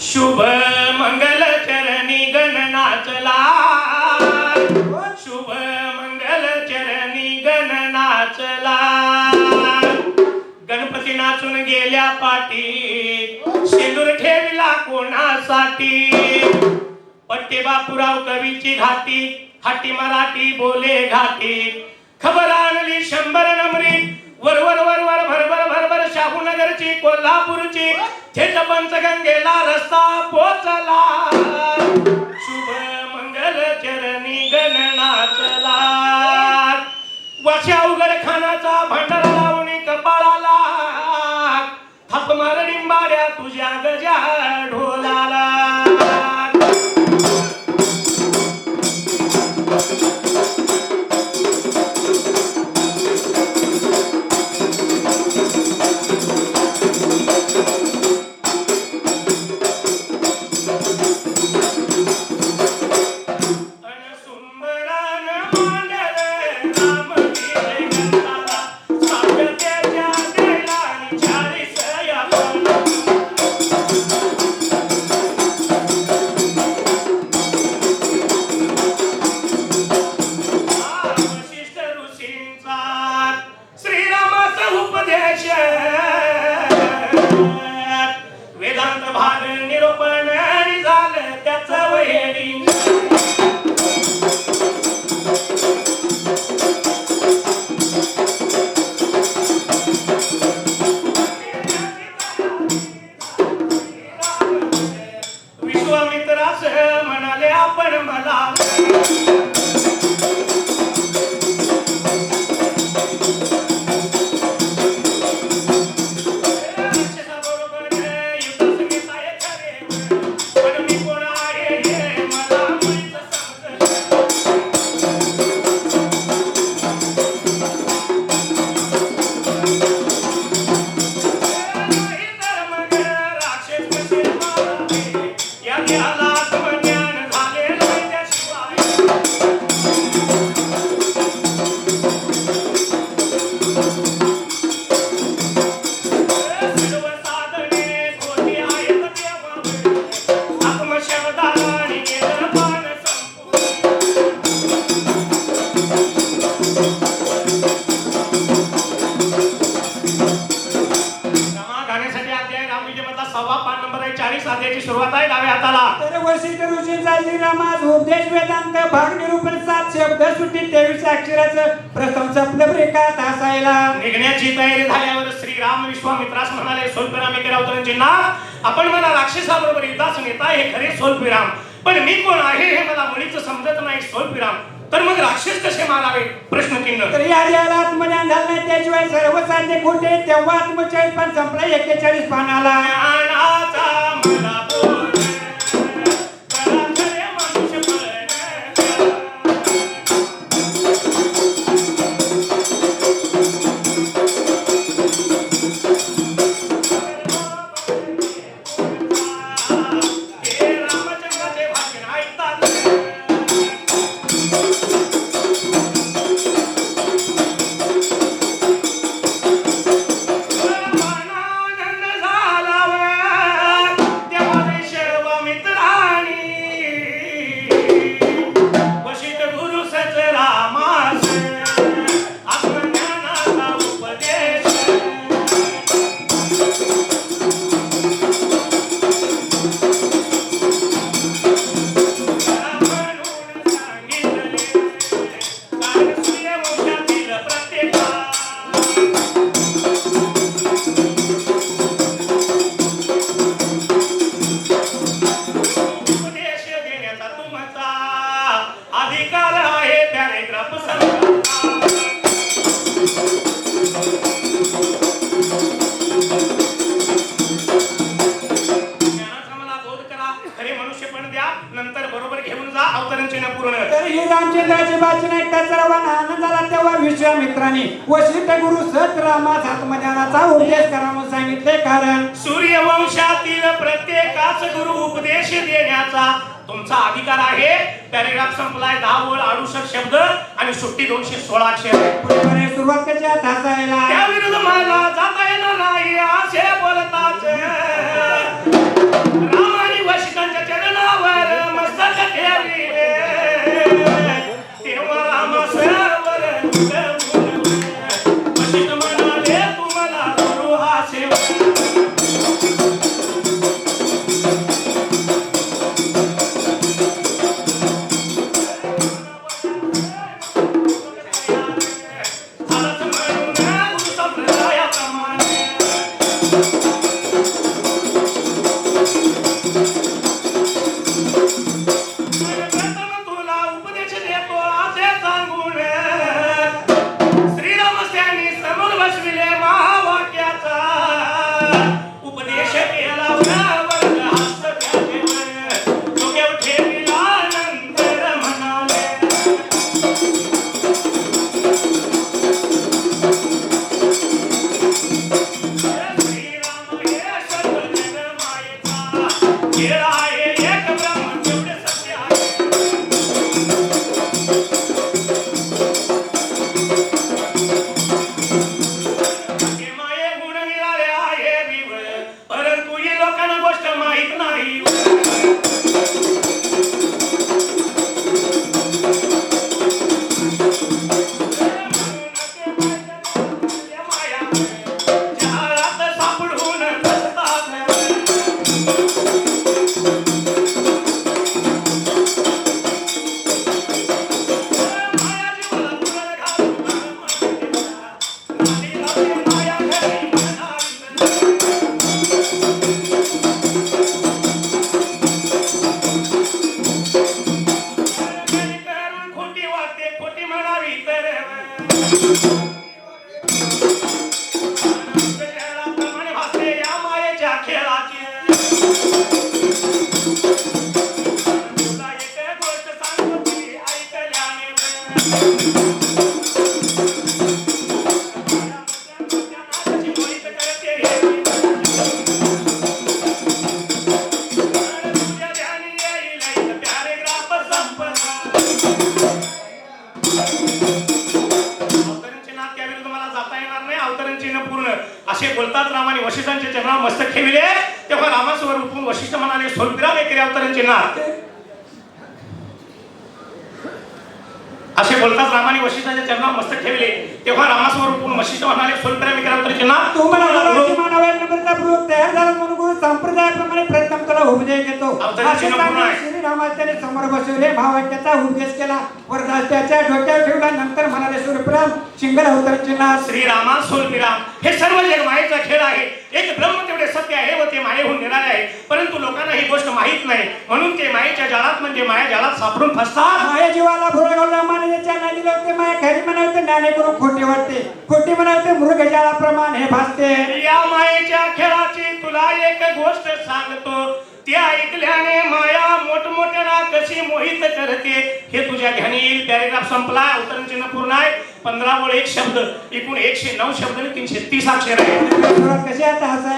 शुभ मंगल चरणी गणनाचला शुभ मंगल चरणी गणनाचला गणपती नाचून गेल्या पाठी शेंदूर ठेवला कोणासाठी? पट्टे बापूराव कवीची घाटी हाटी मराठी बोले घाटी. खबर आणली शंभर नमरी वरवर वरवर भरभर भरभर शाहूनगरची कोल्हापूरची. थेट पंचगंगेला रस्ता पोचला. शुभ मंगल चरणी गणनाचला वाशा उघड खानाचा भांडारा उपदेश उपदेश वेदांत भाग निरूपण सात शब्द सुट्टी तेवीस अक्षराचं प्रथम असायला निघण्याची तयारी झाल्यावर श्रीराम विश्वामित्रास म्हणाले सोलपिराम एके रावतरांचे नाव आपण मला राक्षसाबरोबर युद्धास नेता हे खरे सोलपिराम पण मी कोण आहे हे मला मुळीच समजत नाही सोलपिराम तर मग राक्षस कसे मारावे? प्रश्नचिन्ह तर या देहाला आत्मज्ञान झालं नाही त्याशिवाय सर्व साध्य खोटे तेव्हा आत्मचाळीस पण संपला एक्केचाळीस पानाला. आत्मज्ञानाचा उपदेश करा म्हणून सांगितले कारण सूर्यवंशातील प्रत्येकाच गुरु उपदेश देण्याचा तुमचा अधिकार आहे. पॅरेग्राफ संपलाय दहा ओळ अडुसष्ट शब्द आणि सुट्टी दोनशे सोळा अक्षर सुरुवात कशी आहे हसायला त्या विरुद्ध मला जाता येणार नाही असे बोलताच म्हणाले स्वल्पिराम एकेरी अवतरण चिन्हात असे बोलतात रामाने वशिष्ठांच्या चरणावर मस्तक ठेवले. तेव्हा रामासवर उठून वशिष्ठ म्हणाले चिन्हात तू तयार झाला म्हणून संप्रदायाप्रमाणे प्रथम तुला उपदेश घेतो. समोर बसवले भावाक्याचा उपदेश केला. वरदास त्याच्या डोक्यावर ठेवला नंतर म्हणाले सूर्यप्राम शिंगल अवतरण चिन्हात श्रीरामा सोलपिराम हे सर्व जग मायेचा खेळ आहे. एक ब्रह्म तेवढे सत्य आहे व ते मायेहून निराळे आहे. गोष्ट माहीत नाही. म्हणून ते मायेच्या जाळात म्हणजे माया जाळात सापडून फसतात. माया जीवाला घालून नादी लावते माया खरी म्हणावते नाणे करून खोटे वाटते. खोटी म्हणावते मृगजाळाप्रमाणे हे भासते. या मायेच्या खेळाची तुला एक गोष्ट सांगतो. ती ऐकल्याने माया मोठमोठ्याला कशी मोहित करते. हे तुझ्या ध्यानी येईल. पॅरेग्राफ संपला. अवतरण चिन्ह पूर्ण आहे. पंधरा ओळ एक शब्द. एकूण एकशे नऊ शब्द आणि तीनशे तीस अक्षर आहे कशी आता हसायला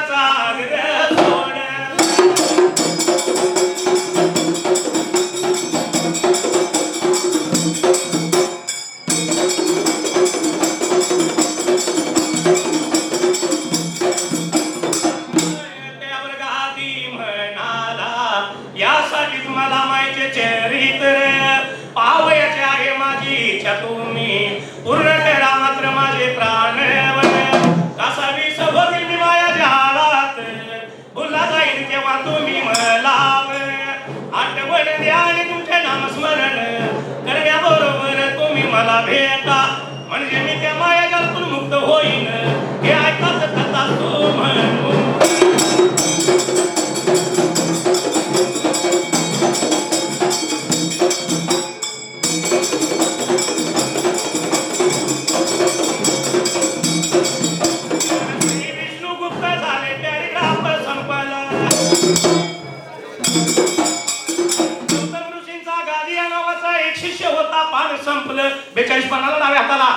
पाण्याचा आग्रह आठवण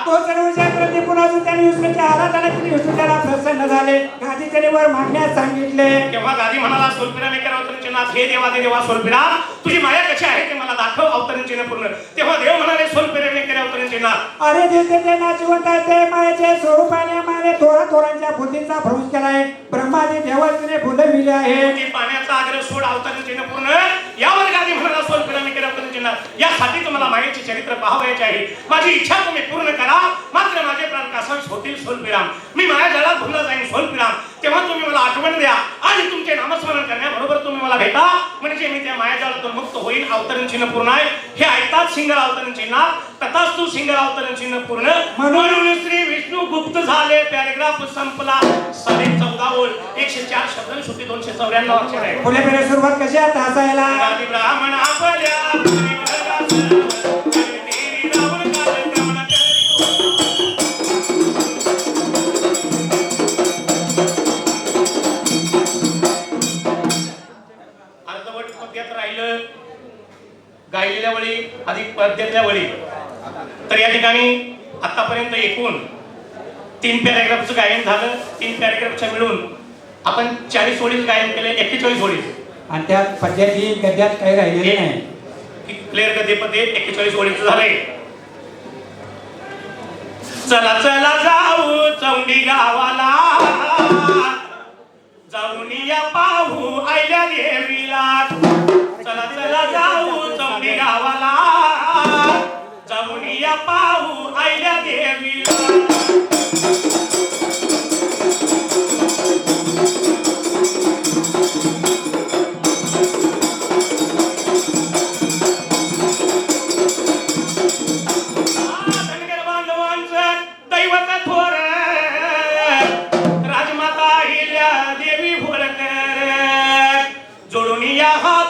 तो सर्व शास्त्र निपुण असून त्याने विष्णूच्या आराधना केली. विष्णू त्याला प्रसन्न झाले. गादी त्याने वर मागण्यास सांगितले. तेव्हा गादी म्हणाला स्वल्पिराम एका अवतरणचे नाथ हे देवा दे देवा स्वल्पिराम तुझी माया कशी आहे ते मला दाखव अवतरणचे पूर्ण. तेव्हा देव म्हणाले स्वल्पिराम एका अवतरणचे नाथ अरे ते ते मायाचे स्वरूपाने माने थोरा थोरांच्या बुद्धीचा भ्रंश आहे. ते पाण्याचा आग्रह सोड अवतरणचे पूर्ण. यावर गादी म्हणाला स्वल्पिराम एका अवतरणचे नाथ यासाठी तुम्हाला मायेचे चरित्र पाहावयाचे आहे. माझी इच्छा तुम्ही पूर्ण करा. मात्र माझे प्राण कासावीस होतील स्वल्पिराम मी माया जळात भुलला जाईन स्वल्पिराम तेव्हा तुम्ही मला आठवण द्या. आणि तुमचे नामस्मरण करण्याबरोबर तुम्ही मला भेटा. म्हणजे मी त्या मायाजाळातून मुक्त होईल अवतरण चिन्ह पूर्ण आहे. हे ऐकतात सिंगल अवतरण चिन्ह. तथास्तु सिंगल अवतरण चिन्ह पूर्ण. म्हणून श्री विष्णू गुप्त झाले. पॅरेग्राफ संपला. साडे चौदा ओळ एकशे चार शब्द सुट्टी दोनशे चौऱ्याण्णव अक्षर आहे. पुढे सुरुवात कशी हसायला. आदि ब्राह्मण आपल्या गायलेल्या वळी अधिक पद्यातल्या वळी. तर या ठिकाणी आतापर्यंत एकूण तीन पॅरेग्राफचं गायन झालं. तीन पॅरेग्राफच्या मिळून आपण चाळीस ओळीच गायन केले एक्केचाळीस ओळीच आणि त्यात पद्यात ही गद्यात काही राहिलेले नाही. क्लिअर गती पदे एक्केचाळीस ओळीचं झालंय. चला चला जाऊ चौंडी गावाला. जाऊन या पाहू आयल्या देवीला. राजमाता हिल्या देवी होळकर. जोडून या हात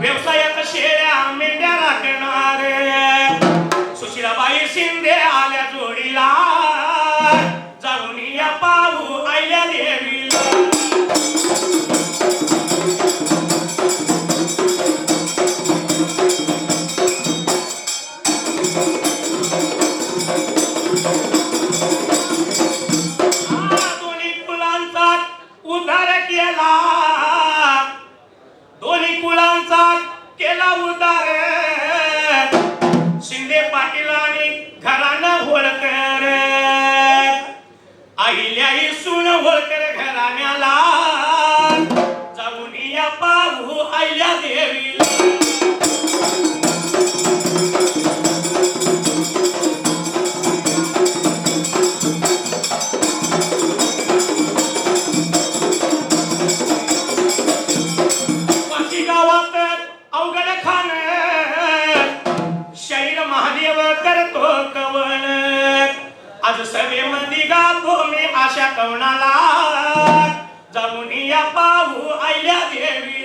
व्यवसायात शेळ्या मेंढ्या राखणार सुशिलाबाई शिंदे घेऊन सुन होळकर घराण्याला. जाऊन या पाहू अहिल्या देवी. कवणाला जाऊन या पाहू आयल्या देवी.